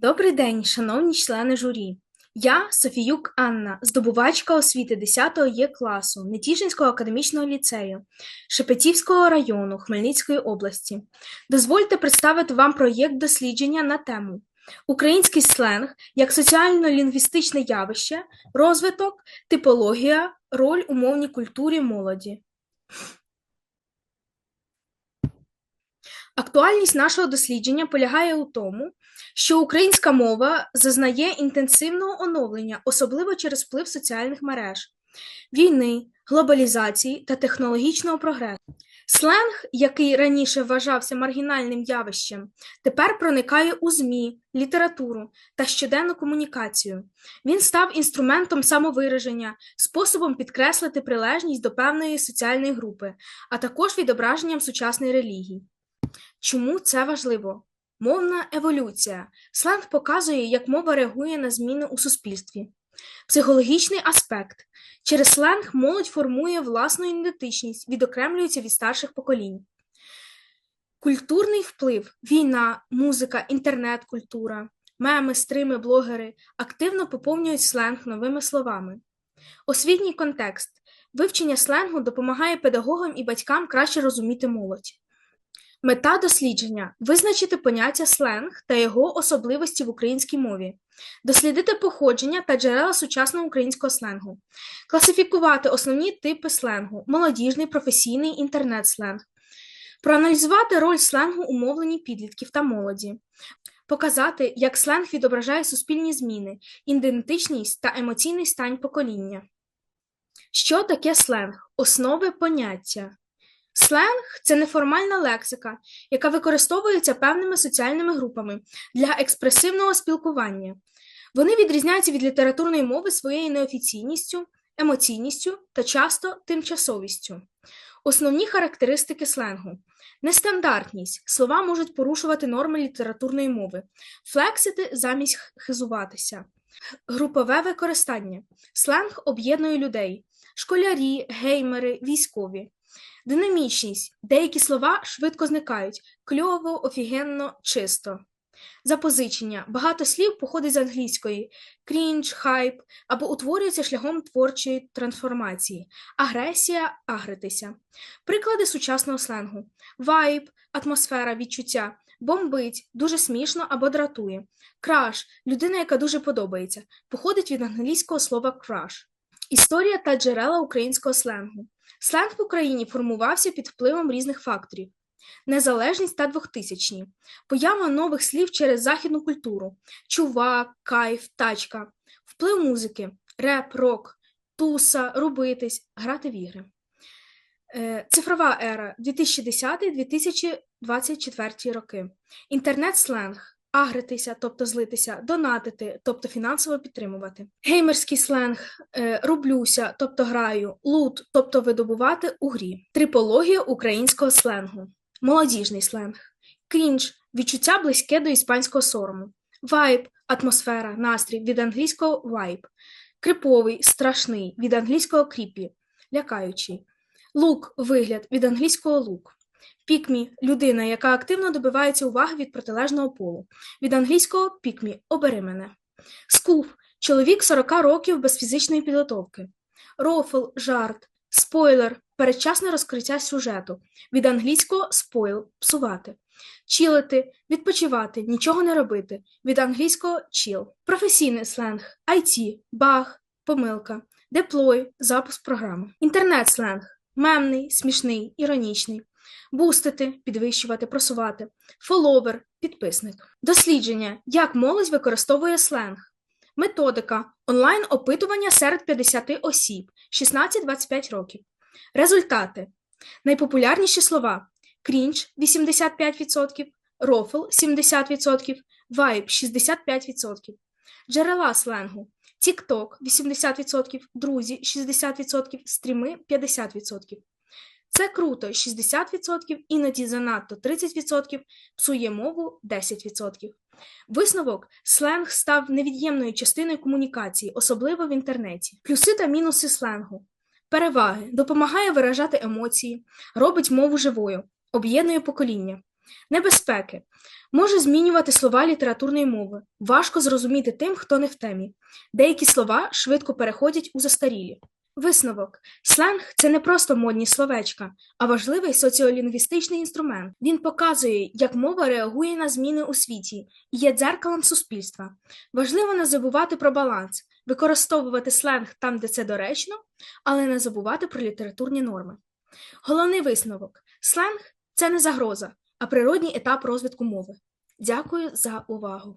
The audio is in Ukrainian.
Добрий день, шановні члени журі. Я Софіюк Анна, здобувачка освіти 10 Є класу Нетішинського академічного ліцею Шепетівського району Хмельницької області. Дозвольте представити вам проєкт дослідження на тему Український сленг як соціально-лінгвістичне явище, розвиток, типологія, роль у мовній культурі молоді. Актуальність нашого дослідження полягає у тому, що українська мова зазнає інтенсивного оновлення, особливо через вплив соціальних мереж, війни, глобалізації та технологічного прогресу. Сленг, який раніше вважався маргінальним явищем, тепер проникає у ЗМІ, літературу та щоденну комунікацію. Він став інструментом самовираження, способом підкреслити прилежність до певної соціальної групи, а також відображенням сучасної релігії. Чому це важливо? Мовна еволюція. Сленг показує, як мова реагує на зміни у суспільстві. Психологічний аспект. Через сленг молодь формує власну ідентичність, відокремлюється від старших поколінь. Культурний вплив. Війна, музика, інтернет-культура, меми, стрими, блогери активно поповнюють сленг новими словами. Освітній контекст. Вивчення сленгу допомагає педагогам і батькам краще розуміти молодь. Мета дослідження визначити поняття сленг та його особливості в українській мові, дослідити походження та джерела сучасного українського сленгу, класифікувати основні типи сленгу, молодіжний, професійний, інтернет-сленг, проаналізувати роль сленгу у мовленні підлітків та молоді, показати, як сленг відображає суспільні зміни, ідентичність та емоційний стан покоління. Що таке сленг? Основи поняття. Сленг це неформальна лексика, яка використовується певними соціальними групами для експресивного спілкування. Вони відрізняються від літературної мови своєю неофіційністю, емоційністю та часто тимчасовістю. Основні характеристики сленгу. Нестандартність. Слова можуть порушувати норми літературної мови, флексити замість хизуватися. Групове використання. Сленг об'єднує людей, школярі, геймери, військові. Динамічність. Деякі слова швидко зникають кльово, офігенно, чисто. Запозичення. Багато слів походить з англійської крінж, хайп або утворюється шляхом творчої трансформації, агресія агритися. Приклади сучасного сленгу: вайб, атмосфера, відчуття, бомбить, дуже смішно або дратує. Краш людина, яка дуже подобається, походить від англійського слова краш. Історія та джерела українського сленгу. Сленг в Україні формувався під впливом різних факторів: незалежність та двохтисячні, поява нових слів через західну культуру, чувак, кайф, тачка, вплив музики, реп, рок, туса, робитись, грати в ігри. Е, цифрова ера. 2010-2024 роки. Інтернет-сленг агритися, тобто злитися, донатити, тобто фінансово підтримувати. Геймерський сленг е, рублюся, тобто граю, лут, тобто видобувати у грі, трипологія українського сленгу, молодіжний сленг, крінж відчуття близьке до іспанського сорому, вайб, атмосфера, настрій від англійського вайб, криповий, страшний від англійського кріпі, лякаючий, лук вигляд від англійського лук. Пікмі людина, яка активно добивається уваги від протилежного полу. Від англійського пікмі обери мене. Скуф чоловік 40 років без фізичної підготовки. Рофл жарт, спойлер передчасне розкриття сюжету. Від англійського спойл псувати. Чілити, відпочивати, нічого не робити. Від англійського чіл. Професійний сленг, IT, баг, помилка, деплой, запуск програми. Інтернет-сленг мемний, смішний, іронічний бустити, підвищувати, просувати, фоловер, підписник. Дослідження, як молодь використовує сленг, методика. Онлайн опитування серед 50 осіб. 16-25 років. Результати. Найпопулярніші слова: крінж 85%, рофл 70%, вайб 65%, джерела сленгу. TikTok 80%, друзі 60%, стріми 50%. Це круто 60%, іноді занадто 30%, псує мову 10%. Висновок сленг став невід'ємною частиною комунікації, особливо в інтернеті. Плюси та мінуси сленгу. Переваги допомагає виражати емоції, робить мову живою, об'єднує покоління. Небезпеки. Може змінювати слова літературної мови. Важко зрозуміти тим, хто не в темі. Деякі слова швидко переходять у застарілі. Висновок. Сленг – це не просто модні словечка, а важливий соціолінгвістичний інструмент. Він показує, як мова реагує на зміни у світі і є дзеркалом суспільства. Важливо не забувати про баланс, використовувати сленг там, де це доречно, але не забувати про літературні норми. Головний висновок. Сленг – це не загроза, а природній етап розвитку мови. Дякую за увагу!